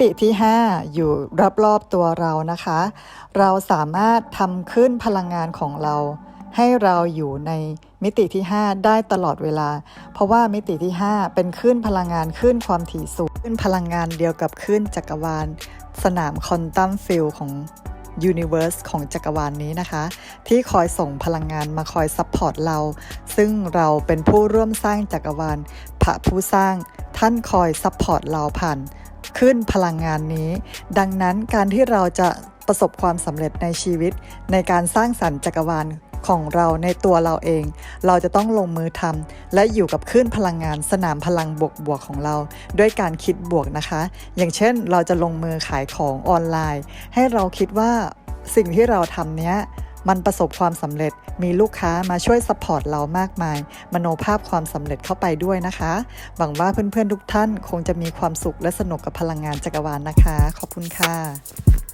ติที่ 5 อยู่รอบๆตัวเรานะคะ เราสามารถทำขึ้นพลังงานของเรา ให้เราอยู่ในมิติที่ 5 ได้ตลอดเวลา เพราะว่ามิติที่ 5 เป็นคลื่นพลังงานคลื่นความถี่สูงคลื่นพลังงานเดียวกับคลื่นจักรวาล สนามคอนตัมฟิลของยูนิเว r ร์สของจักรวาลนนี้นะคะ ที่คอยส่งพลังงานมาคอยซัพพอร์ตเรา ซึ่งเราเป็นผู้ร่วมสร้างจักรวาล ระผู้สร้าง ท่านคอยซัพพอร์ตเราผ่านขึ้นพลังงานนี้ ดังนั้นการที่เราจะประสบความสำเร็จในชีวิต ในการสร้างสรรค์จักรวาลของเราในตัวเราเอง เราจะต้องลงมือทำและอยู่กับคลื่นพลังงานสนามพลังบวกบวกของเรา ด้วยการคิดบวกนะคะ อย่างเช่นเราจะลงมือขายของออนไลน์ ให้เราคิดว่าสิ่งที่เราทำเนี้ย มันประสบความสำเร็จ มีลูกค้ามาช่วยสปอร์ตเรามากมาย มโนภาพความสำเร็จเข้าไปด้วยนะคะ หวังว่าเพื่อนๆทุกท่านคงจะมีความสุขและสนุกกับพลังงานจักรวาลนะคะ ขอบคุณค่ะ